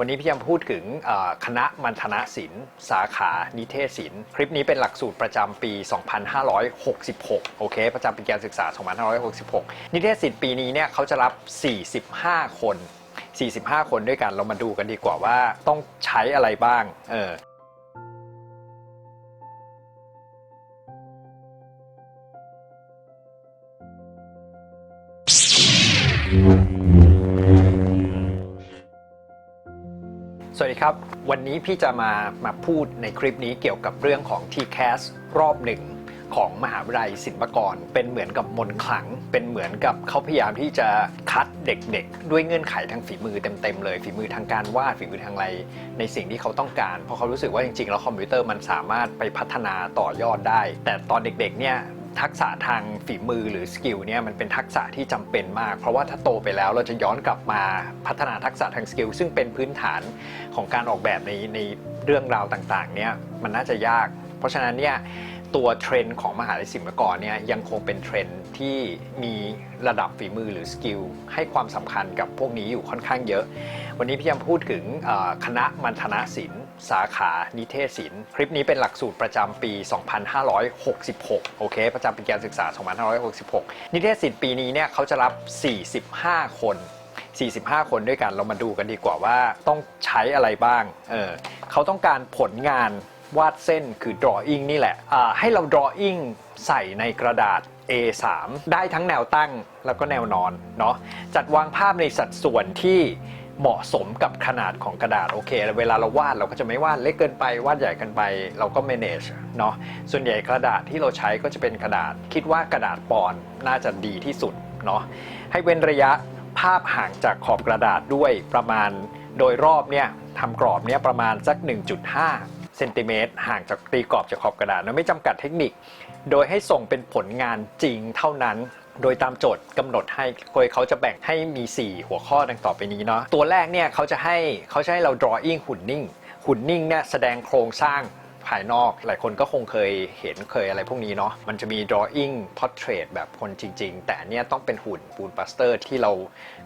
วันนี้พี่ยำพูดถึงคณะมัณฑนศิลป์ สาขานิเทศศิลป์ คลิปนี้เป็นหลักสูตรประจำปี 2566 โอเค ประจำปีการศึกษา 2566 นิเทศศิลป์ปีนี้เนี่ยเขาจะรับ 45 คน 45 คนด้วยกัน เรามาดูกันดีกว่าว่าต้องใช้อะไรบ้าง เออ สวัสดีครับ วันนี้พี่จะมามาพูดในคลิปนี้เกี่ยวกับเรื่องของ TCAS รอบหนึ่งของมหาวิทยาลัยศิลปากร เป็นเหมือนกับมนขลัง เป็นเหมือนกับเขาพยายามที่จะคัดเด็กๆ ด้วยเงื่อนไขทางฝีมือเต็มๆเลย ฝีมือทางการวาดฝีมือทางอะไร ในสิ่งที่เขาต้องการ เพราะเขารู้สึกว่าจริงๆ แล้วคอมพิวเตอร์มันสามารถไปพัฒนาต่อยอดได้ แต่ตอนเด็กๆเนี่ย ทักษะทางฝีมือหรือสกิลเนี่ยมันเป็นทักษะที่จำเป็นมาก เพราะว่าถ้าโตไปแล้วเราจะย้อนกลับมาพัฒนาทักษะทางสกิลซึ่งเป็นพื้นฐานของการออกแบบในในเรื่องราวต่างๆเนี่ยมันน่าจะยาก เพราะฉะนั้นเนี่ยตัวเทรนด์ของมหาลัยศิลปากรเนี่ยยังคงเป็นเทรนด์ที่มีระดับฝีมือหรือสกิลให้ความสำคัญกับพวกนี้อยู่ค่อนข้างเยอะ วันนี้พี่ยำพูดถึงคณะมัณฑนศิลป์ สาขานิเทศศิลป์ คลิปนี้เป็นหลักสูตรประจำปี 2566 โอเค ประจำปีการศึกษา 2566 นิเทศศิลป์ปีนี้เนี่ยเขาจะรับ 45 คน 45 คนด้วยกัน เรามาดูกันดีกว่าว่าต้องใช้อะไรบ้าง เออเขาต้องการผลงานวาดเส้นคือ drawing นี่แหละอ่าให้เรา drawing ใส่ในกระดาษ A3 ได้ทั้งแนวตั้งแล้วก็แนวนอนเนาะจัดวางภาพในสัดส่วนที่ เหมาะสมกับขนาดของกระดาษโอเค เวลาเราวาดเราก็จะไม่วาดเล็กเกินไปวาดใหญ่เกินไป เราก็ manage เนาะส่วนใหญ่กระดาษที่เราใช้ก็จะเป็นกระดาษ คิดว่ากระดาษปอนน่าจะดีที่สุดเนาะให้เว้นระยะภาพห่างจากขอบกระดาษด้วยประมาณโดยรอบเนี่ยทำกรอบเนี่ยประมาณสัก 1.5เซนติเมตรห่างจากตีกรอบจากขอบกระดาษนะไม่จำกัดเทคนิค โดยให้ส่งเป็นผลงานจริงเท่านั้น โดยตามโจทย์กำหนดให้โดยเขาจะแบ่งให้มี 4 หัวข้อดังต่อไปนี้เนาะตัวแรกเนี่ยเขาจะให้เขาจะให้เรา drawing หุ่นนิ่ง หุ่นนิ่งเนี่ยแสดงโครงสร้างภายนอก หลายคนก็คงเคยเห็นเคยอะไรพวกนี้เนาะมันจะมี drawing portrait แบบคนจริง ๆ แต่อันเนี่ยต้องเป็นหุ่นปูนปาสเตอร์ที่เรา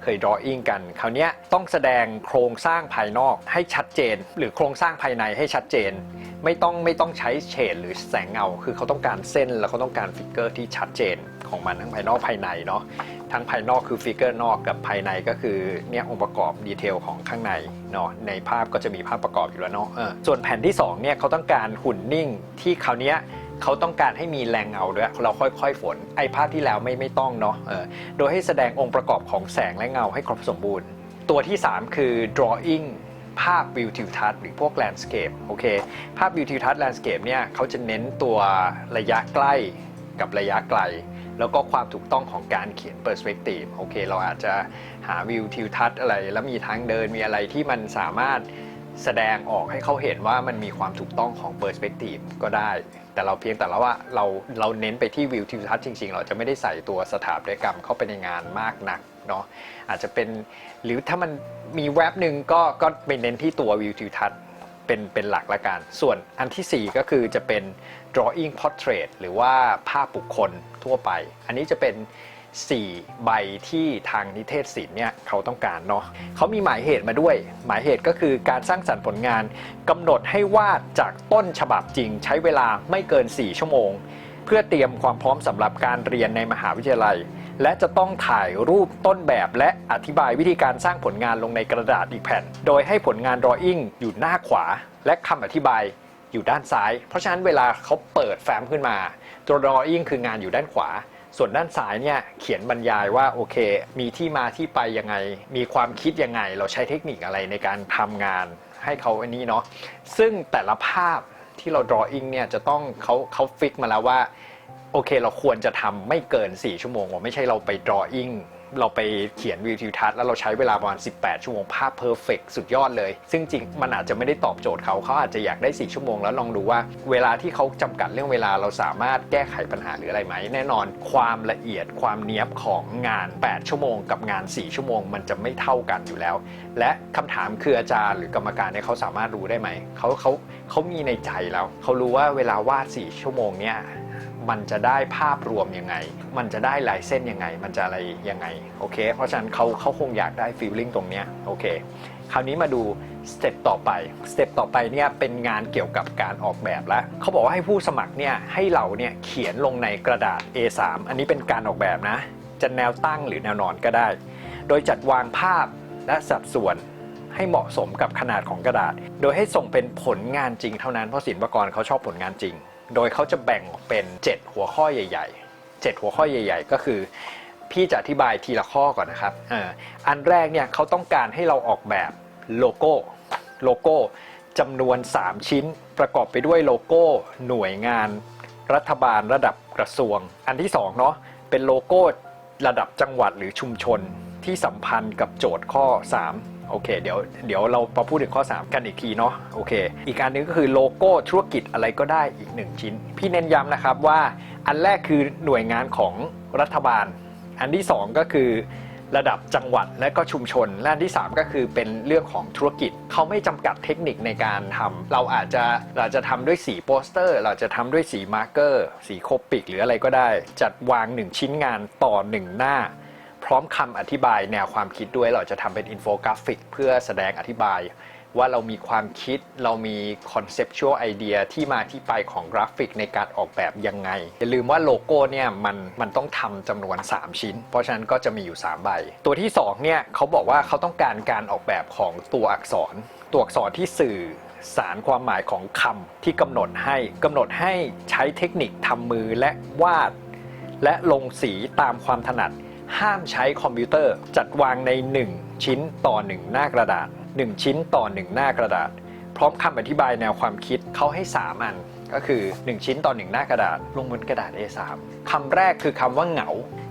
เคย drawing กัน คราวเนี้ยต้องแสดงโครงสร้างภายนอกให้ชัดเจน หรือโครงสร้างภายในให้ชัดเจน ไม่ต้องไม่ต้องใช้เฉดหรือแสงเงา คือเขาต้องการเส้นแล้วเขาต้องการฟิกเกอร์ที่ชัดเจน ของมันทั้งภายนอกภายในเนาะทั้งภายนอกคือฟิกเกอร์นอกกับภายในก็คือเนี่ยองค์ประกอบดีเทลของข้างในเนาะในภาพก็จะมีภาพประกอบอยู่แล้วเนาะเออส่วนแผ่นที่สองเนี่ยเขาต้องการหุ่นนิ่งที่คราวเนี้ยเขาต้องการให้มีแรงเงาด้วยเราค่อยๆฝนไอ้ภาพที่แล้วไม่ไม่ต้องเนาะโดยให้แสดงองค์ประกอบของแสงและเงาให้ครบสมบูรณ์ ตัวที่ 3 คือ drawing ภาพวิวทิวทัศน์หรือพวกแลนด์สเคปโอเคภาพวิวทิวทัศน์แลนด์สเคปเนี่ยเขาจะเน้นตัวระยะใกล้ กับระยะไกล แล้วก็ความถูกต้องของการเขียน perspective โอเค เราอาจจะหาวิวทิวทัศน์อะไร แล้วมีทางเดินมีอะไรที่มันสามารถแสดงออกให้เขาเห็นว่ามันมีความถูกต้องของ perspective ก็ได้ แต่เราเพียงแต่ละว่าเราเราเน้นไปที่วิวทิวทัศน์จริงๆ เราจะไม่ได้ใส่ตัวสถาปัตยกรรมเข้าไปในงานมากนักเนาะอาจจะเป็นหรือถ้ามันมีแว็บหนึ่งก็ก็ไปเน้นที่ตัววิวทิวทัศน์ เป็นเป็นหลักละกัน ส่วนอันทีสี่ 4 ก็คือจะเป็น drawing portrait หรือว่าภาพบุคคลทั่วไป อันนี้จะเป็น 4 ใบที่ทางนิเทศศิลป์เนี่ยเขาต้องการเนาะเขามีหมายเหตุมาด้วย หมายเหตุก็คือการสร้างสรรค์ผลงานกำหนดให้วาดจากต้นฉบับจริง ใช้เวลาไม่เกิน 4 ชั่วโมง เพื่อเตรียมความพร้อมสำหรับการเรียนในมหาวิทยาลัย และจะต้องถ่ายรูปต้นแบบและอธิบายวิธีการสร้างผลงานลงในกระดาษอีกแผ่น โดยให้ผลงาน drawing อยู่หน้าขวา และคำอธิบายอยู่ด้านซ้าย เพราะฉะนั้นเวลาเขาเปิดแฟ้มขึ้นมาตัว drawing คืองานอยู่ด้านขวา ส่วนด้านซ้ายเนี่ยเขียนบรรยายว่าโอเค มีที่มาที่ไปยังไง มีความคิดยังไง เราใช้เทคนิคอะไรในการทำงานให้เขาอันนี้เนาะซึ่งแต่ละภาพที่เรา drawing เนี่ยจะต้องเขาเขาฟิกมาแล้วว่า โอเคเราควรจะทำไม่เกิน 4 ชั่วโมงว่าไม่ใช่เราไป drawing เราไปเขียนวิวทิวทัศน์แล้วเราใช้เวลาประมาณ 18 ชั่วโมงภาพเพอร์เฟกสุดยอดเลย ซึ่งจริงมันอาจจะไม่ได้ตอบโจทย์เขาเขาอาจจะอยากได้ 4 ชั่วโมงแล้วลองดูว่าเวลาที่เขาจำกัดเรื่องเวลาเราสามารถแก้ไขปัญหาหรืออะไรไหม แน่นอนความละเอียดความเนี้ยบของงาน 8 ชั่วโมงกับงาน 4 ชั่วโมง มันจะไม่เท่ากันอยู่แล้ว และคำถามคืออาจารย์หรือกรรมการเนี่ยเขาสามารถรู้ได้ไหมเขาเขาเขามีในใจแล้วเขารู้ว่าเวลาวาด 4 ชั่วโมงเนี่ย มันจะได้ภาพรวมยังไง มันจะได้ลายเส้นยังไง มันจะอะไรยังไง โอเค เพราะฉะนั้นเขาเขาคงอยากได้ฟีลลิ่งตรงเนี้ย โอเค คราวนี้มาดูสเต็ปต่อไป สเต็ปต่อไปเนี่ยเป็นงานเกี่ยวกับการออกแบบแล้ว เขาบอกว่าให้ผู้สมัครเนี่ยให้เราเนี่ยเขียนลงในกระดาษ A3 อันนี้เป็นการออกแบบนะ จะแนวตั้งหรือแนวนอนก็ได้ โดยจัดวางภาพและสัดส่วนให้เหมาะสมกับขนาดของกระดาษ โดยให้ส่งเป็นผลงานจริงเท่านั้น เพราะศิลปากรเขาชอบผลงานจริง โดยเขาจะแบ่งออกเป็น 7 หัวข้อใหญ่ ๆ 7 หัวข้อใหญ่ ๆ ก็คือ พี่จะอธิบายทีละข้อก่อนนะครับอ่ออันแรกเนี่ยเขาต้องการให้เราออกแบบโลโก้โลโก้จำนวน 3 ชิ้นประกอบไปด้วยโลโก้หน่วยงานรัฐบาลระดับกระทรวง อันที่2เนาะเป็นโลโก้ระดับจังหวัดหรือชุมชนที่สัมพันธ์กับโจทย์ข้อ 3 โอเค เดี๋ยวเดี๋ยวเรามาพูดถึงข้อ 3 กันอีกทีเนาะโอเค อีกอันนึงก็คือโลโก้ธุรกิจอะไรก็ได้อีก 1 ชิ้น พี่เน้นย้ำนะครับว่าอันแรกคือหน่วยงานของรัฐบาล อันที่ 2 ก็คือระดับจังหวัดและก็ชุมชนและอันที่ 3 ก็คือเป็นเรื่องของธุรกิจเขาไม่จำกัดเทคนิคในการทำเราอาจจะเราจะทำด้วยสีโปสเตอร์ เราจะทำด้วยสีมาร์กเกอร์ สีโคปิกหรืออะไรก็ได้ จัดวาง 1 ชิ้นงานต่อ 1 หน้า พร้อมคำอธิบายแนวความคิดด้วยเราจะทำเป็นอินโฟกราฟิก เพื่อแสดงอธิบาย ว่าเรามีความคิดเรามีคอนเซปชวลไอเดียที่มาที่ไปของกราฟิกในการออกแบบยังไง อย่าลืมว่าโลโก้เนี่ยมันมันต้องทำจำนวน 3 ชิ้น เพราะฉะนั้นก็จะมีอยู่ 3 ใบ ตัวที่ 2 เนี่ยเขาบอกว่าเขาต้องการการออกแบบของตัวอักษร ตัวอักษรที่สื่อสารความหมายของคำที่กำหนดให้กำหนดให้ใช้เทคนิคทำมือและวาด และลงสีตามความถนัด ห้ามใช้คอมพิวเตอร์จัดวางใน 1 ชิ้นต่อ 1 หน้ากระดาษ 1 ชิ้นต่อ 1 หน้ากระดาษ พร้อมคำอธิบายแนวความคิดเขาให้3อัน ก็คือ 1 ชิ้นต่อ 1 หน้ากระดาษ ลงบนกระดาษ A3 คำแรกคือคำว่าเหงา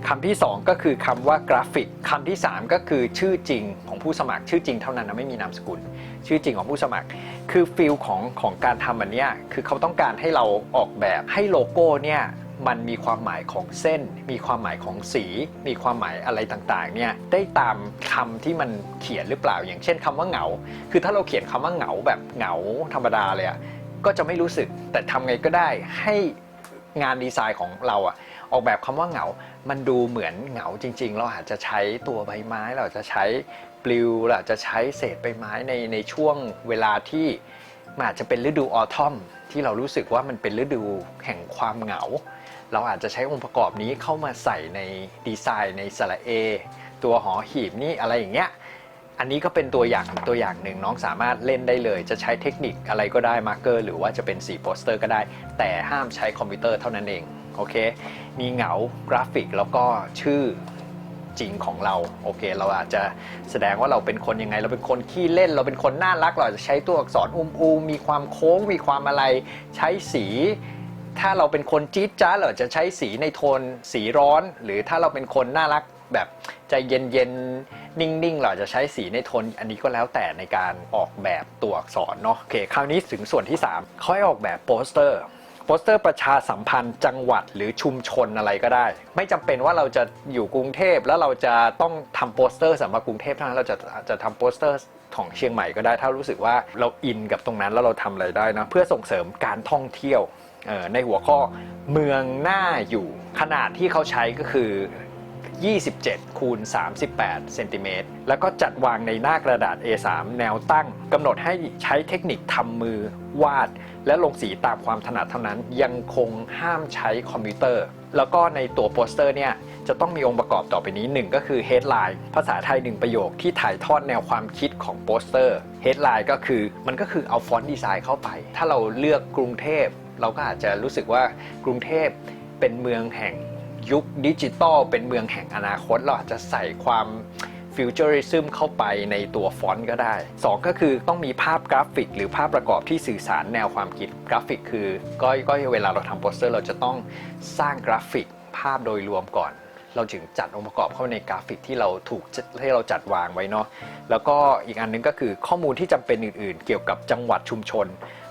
คำที่ 2 ก็คือคำว่ากราฟิกคำที่ 3 ก็คือชื่อจริงของผู้สมัครชื่อจริงเท่านั้นนะไม่มีนามสกุล ชื่อจริงของผู้สมัคร คือฟิลของของการทำอันเนี้ยคือเขาต้องการให้เราออกแบบให้โลโก้เนี่ย มันมีความหมายของเส้น มีความหมายของสี มีความหมายอะไรต่างๆเนี่ยได้ตามคำที่มันเขียนหรือเปล่า อย่างเช่นคำว่าเหงา คือถ้าเราเขียนคำว่าเหงาแบบเหงาธรรมดาเลยอะก็จะไม่รู้สึกแต่ทำไงก็ได้ให้งานดีไซน์ของเราอะออกแบบคำว่าเหงา มันดูเหมือนเหงาจริง ๆ เราอาจจะใช้ตัวใบไม้ เราจะใช้ปลิวเราจจะใช้เศษใบไม้ในในช่วงเวลาที่มันอาจจะเป็นฤดูออทอมที่เรารู้สึกว่ามันเป็นฤดูแห่งความเหงา เราอาจจะใช้องค์ประกอบนี้เข้ามาใส่ในดีไซน์ในสระเอตัวหอหีบนี่อะไรอย่างเงี้ยอันนี้ก็เป็นตัวอย่างตัวอย่างหนึ่งน้องสามารถเล่นได้เลย จะใช้เทคนิคอะไรก็ได้มาร์กเกอร์หรือว่าจะเป็นสีโปสเตอร์ก็ได้ แต่ห้ามใช้คอมพิวเตอร์เท่านั้นเองโอเคมีเหงากราฟิกแล้วก็ชื่อจริงของเราโอเค เราอาจจะแสดงว่าเราเป็นคนยังไง เราเป็นคนขี้เล่น เราเป็นคนน่ารักเราจะใช้ตัวอักษรอุ้มอูมีความโค้งมีความอะไรใช้สี ถ้าเราเป็นคนจี๊ดจ้าดเราจะใช้สีในโทนสีร้อน หรือถ้าเราเป็นคนน่ารักแบบใจเย็นๆ นิ่งๆ เราจะใช้สีในโทน อันนี้ก็แล้วแต่ในการออกแบบตัวอักษรเนาะโอเคคราวนี้ถึงส่วนที่3เขาให้ออกแบบโปสเตอร์โปสเตอร์ประชาสัมพันธ์จังหวัดหรือชุมชนอะไรก็ได้ ไม่จำเป็นว่าเราจะอยู่กรุงเทพแล้วเราจะต้องทำโปสเตอร์สำหรับกรุงเทพเท่านั้นเราจะจะทำโปสเตอร์ของเชียงใหม่ก็ได้ ถ้ารู้สึกว่าเราอินกับตรงนั้นแล้วเราทำอะไรได้นะเพื่อส่งเสริมการท่องเที่ยว ในหัวข้อเมืองหน่าอยู่ขนาดที่เขาใช้ก็คือ 27 คูณ 38 เซนติเมตร แล้วก็จัดวางในหน้ากระดาษ A3 แนวตั้งกำหนดให้ใช้เทคนิคทำมือวาด และลงสีตามความถนัดเท่านั้นยังคงห้ามใช้คอมพิวเตอร์ แล้วก็ในตัวโปสเตอร์เนี่ยจะต้องมีองค์ประกอบต่อไปนี้ 1 ก็คือ headline ภาษาไทย 1 ประโยคที่ถ่ายทอดแนวความคิดของโปสเตอร์ headline ก็คือมันก็คือเอาฟอนต์ดีไซน์เข้าไป ถ้าเราเลือกกรุงเทพ เราก็อาจจะรู้สึกว่ากรุงเทพเป็นเมืองแห่งยุคดิจิตอลเป็นเมืองแห่งอนาคต เราอาจจะใส่ความฟิวเจอริซึมเข้าไปในตัวฟอนต์ก็ได้ 2 ก็คือต้องมีภาพกราฟิก หรือภาพประกอบที่สื่อสารแนวความคิดกราฟิก คือก็ก็เวลาเราทำโปสเตอร์ เราจะต้องสร้างกราฟิกภาพโดยรวมก่อน เราถึงจัดองค์ประกอบเข้าในกราฟิกที่เราถูกที่เราจัดวางไว้เนาะแล้วก็อีกอันนึงก็คือข้อมูลที่จำเป็นอื่น ๆ เกี่ยวกับจังหวัดชุมชน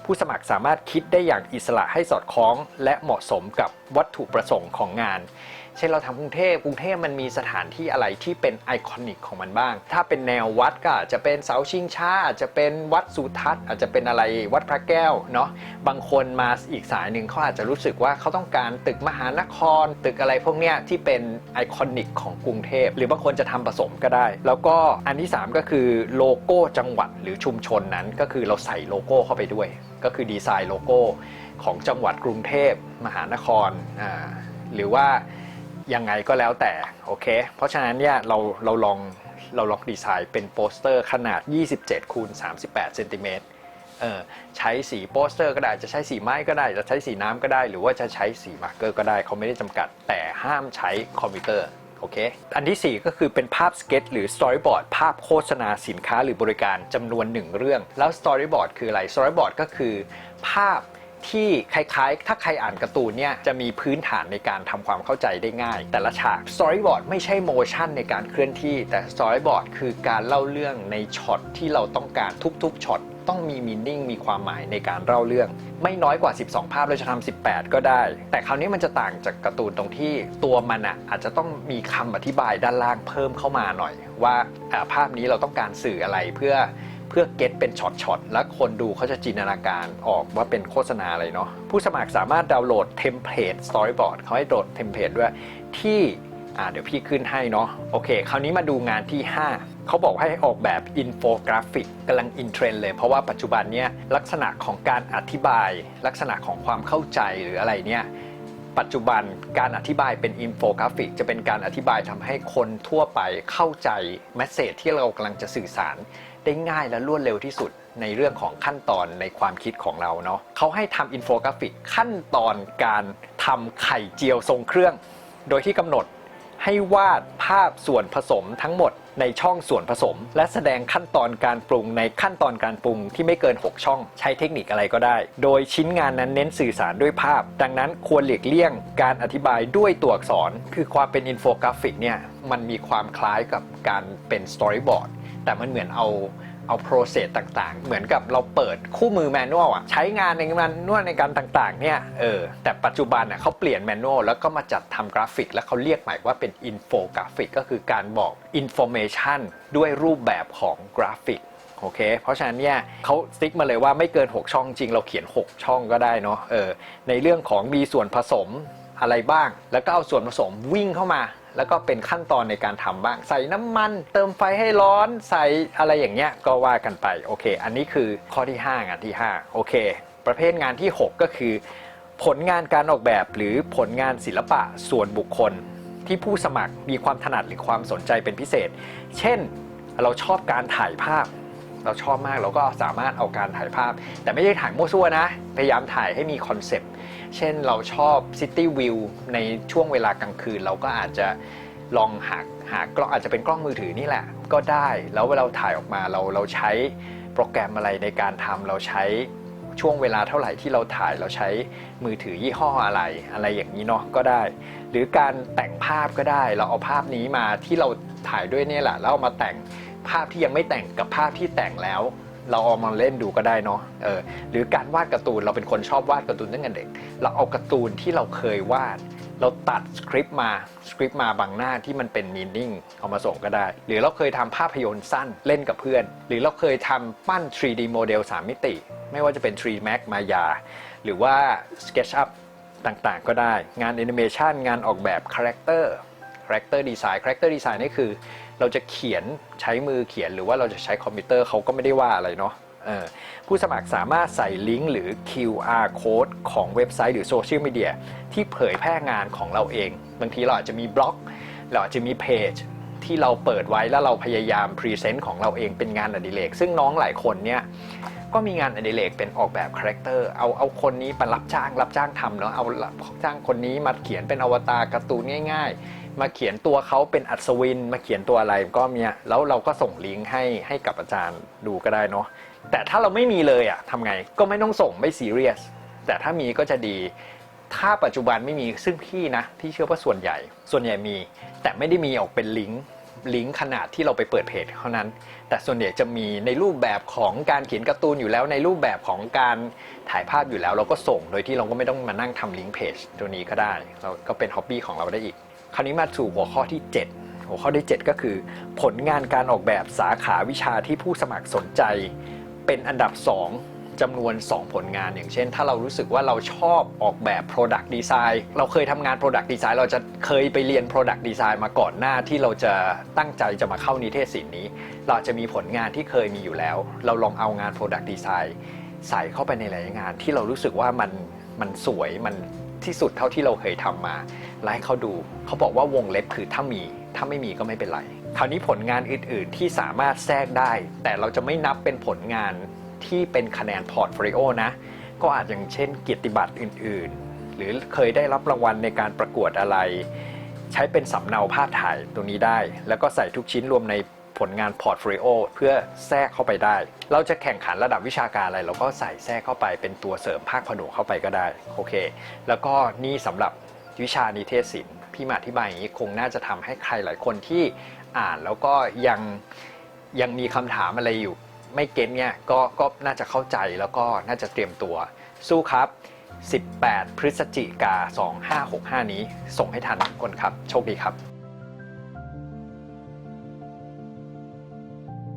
ผู้สมัครสามารถคิดได้อย่างอิสระให้สอดคล้อง และเหมาะสมกับวัตถุประสงค์ของงาน เช่นเราทำกรุงเทพกรุงเทพมันมีสถานที่อะไรที่เป็นไอคอนิกของมันบ้าง ถ้าเป็นแนววัดก็อาจจะเป็นเสาชิงช้าอาจจะเป็นวัดสุทัศน์อาจจะเป็นอะไรวัดพระแก้วเนาะบางคนมาอีกสายหนึ่งเขาอาจจะรู้สึกว่าเขาต้องการตึกมหานคร ตึกอะไรพวกเนี้ยที่เป็นไอคอนิกของกรุงเทพหรือบางคนจะทำผสมก็ได้ แล้วก็อันที่ 3 ก็คือโลโก้จังหวัดหรือชุมชนนั้นก็คือเราใส่โลโก้เข้าไปด้วย ก็คือดีไซน์โลโก้ของจังหวัดกรุงเทพมหานครหรือว่า ยังไงก็แล้วแต่โอเค เพราะฉะนั้นเนี่ยเราเราลองเราลองดีไซน์เป็นโปสเตอร์ขนาด 27คูณ38เซนติเมตรเออใช้สีโปสเตอร์ก็ได้จะใช้สีไม้ก็ได้ จะใช้สีน้ำก็ได้ หรือว่าจะใช้สีมาร์กเกอร์ก็ได้เขาไม่ได้จำกัด แต่ห้ามใช้คอมพิวเตอร์โอเค อันที่ 4 ก็คือเป็นภาพสเก็ตหรือสตอรี่บอร์ดภาพโฆษณาสินค้าหรือ บริการจำนวนหนึ่งเรื่อง แล้วสตอรี่บอร์ดคืออะไรสตอรี่บอร์ดก็คือภาพ ที่คล้ายๆ ถ้าใครอ่านการ์ตูนเนี่ยจะมีพื้นฐานในการทำความเข้าใจได้ง่าย แต่ละฉากสตอรี่บอร์ดไม่ใช่โมชั่นในการเคลื่อนที่ แต่สตอรี่บอร์ดคือการเล่าเรื่องในช็อตที่เราต้องการทุกๆช็อตต้องมีมีนิ่งมีความหมายในการเล่าเรื่อง ไม่น้อยกว่า 12 ภาพเราจะทำ18 ก็ได้ แต่คราวนี้มันจะต่างจากการ์ตูนตรงที่ตัวมันอะอาจจะต้องมีคำอธิบายด้านล่างเพิ่มเข้ามาหน่อย ว่าภาพนี้เราต้องการสื่ออะไรเพื่อ เพื่อเก็ตเป็นช็อตๆ แล้วคนดูเขาจะจินตนาการออกว่าเป็นโฆษณาอะไรเนาะผู้สมัครสามารถดาวน์โหลดเทมเพลตสตอรี่บอร์ดเขาให้โหลดเทมเพลตด้วยที่อ่าเดี๋ยวพี่ขึ้นให้เนาะโอเค คราวนี้มาดูงานที่ 5 เขาบอกให้ออกแบบอินโฟกราฟิกกำลังอินเทรนเลย เพราะว่าปัจจุบันเนี้ยลักษณะของการอธิบาย ลักษณะของความเข้าใจหรืออะไรเนี่ย ปัจจุบันการอธิบายเป็นอินโฟกราฟิก จะเป็นการอธิบายทำให้คนทั่วไปเข้าใจแมสเซจที่เรากำลังจะสื่อสาร ได้ง่ายและรวดเร็วที่สุดในเรื่องของขั้นตอนในความคิดของเราเนาะเขาให้ทำอินโฟกราฟิกขั้นตอนการทำไข่เจียวทรงเครื่อง โดยที่กำหนด ให้วาดภาพส่วนผสมทั้งหมดในช่องส่วนผสม และแสดงขั้นตอนการปรุงในขั้นตอนการปรุงที่ไม่เกิน 6 ช่อง ใช้เทคนิคอะไรก็ได้ โดยชิ้นงานนั้นเน้นสื่อสารด้วยภาพ ดังนั้นควรหลีกเลี่ยงการอธิบายด้วยตัวอักษร คือความเป็นอินโฟกราฟิกเนี่ยมันมีความคล้ายกับการเป็นสตอรี่บอร์ดแต่มันเหมือนเอา เอา process ต่างๆ เหมือนกับเราเปิดคู่มือแมนนวลอะใช้งานในแมนนวลในการต่างๆเนี่ยเออแต่ปัจจุบันอะเขาเปลี่ยนแมนนวลแล้วก็มาจัดทำกราฟิก แล้วเขาเรียกใหม่ว่าเป็นอินโฟกราฟิกก็คือการบอก information ด้วยรูปแบบของกราฟิกโอเค เพราะฉะนั้นเนี่ยเขาสติ๊กมาเลยว่าไม่เกิน 6 ช่องจริงเราเขียน 6 ช่องก็ได้เนาะเออในเรื่องของมีส่วนผสมอะไรบ้าง แล้วก็เอาส่วนผสมวิ่งเข้ามา แล้วก็เป็นขั้นตอนในการทำบ้าง ใส่น้ำมัน เติมไฟให้ร้อนใส่อะไรอย่างเงี้ยก็ว่ากันไปโอเค อันนี้คือข้อที่ 5 งานที่ 5 โอเค ประเภทงานที่ 6 ก็คือ ผลงานการออกแบบหรือผลงานศิลปะส่วนบุคคล ที่ผู้สมัครมีความถนัดหรือความสนใจเป็นพิเศษ เช่นเราชอบการถ่ายภาพเราชอบมากเราก็สามารถเอาการถ่ายภาพ แต่ไม่ได้ถ่ายมั่วซั่วนะ พยายามถ่ายให้มีคอนเซปต์ เช่นเราชอบซิตี้วิวในช่วงเวลากลางคืน เราก็อาจจะลองหาหากล้องอาจจะเป็นกล้องมือถือนี่แหละ ก็ได้แล้วเวลาถ่ายออกมาเราเราใช้โปรแกรมอะไรในการทำเราใช้ช่วงเวลาเท่าไหร่ที่เราถ่ายเราใช้มือถือยี่ห้ออะไรอะไรอย่างนี้เนาะก็ได้ หรือการแต่งภาพก็ได้ เราเอาภาพนี้มาที่เราถ่ายด้วยเนี่ยแหละแล้วเอามาแต่งภาพที่ยังไม่แต่งกับภาพที่แต่งแล้ว เราเอามาเล่นดูก็ได้เนาะเออหรือการวาดการ์ตูนเราเป็นคนชอบวาดการ์ตูนตั้งแต่เด็ก เราเอาการ์ตูนที่เราเคยวาด เราตัดสคริปต์มาสคริปต์มาบางหน้าที่มันเป็นมีนิ่งเอามาส่งก็ได้ หรือเราเคยทำภาพยนตร์สั้นเล่นกับเพื่อน หรือเราเคยทำปั้น 3D โมเดล3มิติ ไม่ว่าจะเป็น 3 Max Maya หรือว่า SketchUp ต่างๆ ก็ได้ งานแอนิเมชันงานออกแบบคาแรคเตอร์คาแรคเตอร์ดีไซน์คาแรคเตอร์ดีไซน์นี่คือ เราจะเขียนใช้มือเขียนหรือว่าเราจะใช้คอมพิวเตอร์เขาก็ไม่ได้ว่าอะไรเนาะผู้สมัครสามารถใส่ลิงก์หรือ QR code ของเว็บไซต์หรือโซเชียลมีเดียที่เผยแพร่งานของเราเอง บางทีเราอาจจะมีบล็อก เราอาจจะมีเพจที่เราเปิดไว้แล้วเราพยายามพรีเซนต์ของเราเองเป็นงานอดิเรกซึ่งน้องหลายคนเนี่ยก็มีงานอดิเรกเป็นออกแบบคาแรคเตอร์เอาเอาคนนี้มารับจ้างรับจ้างทำเนาะเอารับจ้างคนนี้มาเขียนเป็นอวตารการ์ตูนง่าย ๆ มาเขียนตัวเขาเป็นอัศวิน มาเขียนตัวอะไรก็มียแล้วเราก็ส่งลิงก์ให้ให้กับอาจารย์ดูก็ได้เนาะแต่ถ้าเราไม่มีเลยอะทำไงก็ไม่ต้องส่งไม่ซีเรียสแต่ถ้ามีก็จะดี ถ้าปัจจุบันไม่มีซึ่งพี่นะที่เชื่อว่าส่วนใหญ่ ส่วนใหญ่มี แต่ไม่ได้มีออกเป็นลิงก์ลิงก์ขนาดที่เราไปเปิดเพจเท่านั้น แต่ส่วนใหญ่จะมีในรูปแบบของการเขียนการ์ตูนอยู่แล้ว ในรูปแบบของการถ่ายภาพอยู่แล้ว เราก็ส่งโดยที่เราก็ไม่ต้องมานั่งทำลิงก์เพจตัวนี้ก็ได้เราก็เป็นฮ็อบบี้ของเราได้อีก คราวนี้มาสู่หัวข้อที่ 7 หัวข้อที่ 7 ก็คือ ผลงานการออกแบบสาขาวิชาที่ผู้สมัครสนใจ เป็นอันดับ 2จำนวน 2 ผลงาน อย่างเช่น ถ้าเรารู้สึกว่าเราชอบออกแบบ Product Design เราเคยทำงาน Product Design เราจะเคยไปเรียน Product Design มาก่อนหน้าที่เราจะตั้งใจจะมาเข้านิเทศศิลป์นี้ เราจะมีผลงานที่เคยมีอยู่แล้ว เราลองเอางาน Product Design ใส่เข้าไปในหลายงานที่เรารู้สึกว่ามันมันสวยมันที่สุดเท่าที่เราเคยทำมา แล้วให้เขาดู เขาบอกว่าวงเล็บคือถ้ามี ถ้าไม่มีก็ไม่เป็นไร คราวนี้ผลงานอื่น ๆ ที่สามารถแทรกได้ แต่เราจะไม่นับเป็นผลงานที่เป็นคะแนนพอร์ตโฟลิโอนะ ก็อาจอย่างเช่นเกียรติบัตรอื่น ๆ หรือเคยได้รับรางวัลในการประกวดอะไร ใช้เป็นสำเนาภาพถ่ายตรงนี้ได้ แล้วก็ใส่ทุกชิ้นรวมในผลงานพอร์ตโฟลิโอเพื่อแทรกเข้าไปได้ เราจะแข่งขันระดับวิชาการอะไร เราก็ใส่แทรกเข้าไปเป็นตัวเสริมภาคผนวกเข้าไปก็ได้ โอเค แล้วก็นี่สำหรับ วิชานิเทศศิลป์พี่มาอธิบายอย่างนี้คงน่าจะทำให้ใครหลายคนที่อ่านแล้วก็ยังยังมีคำถามอะไรอยู่ ไม่เก็ตเนี่ยก็ก็น่าจะเข้าใจแล้วก็น่าจะเตรียมตัว สู้ครับ 18 พฤศจิกา 2565 นี้ส่งให้ทันทุกคนครับ โชคดีครับ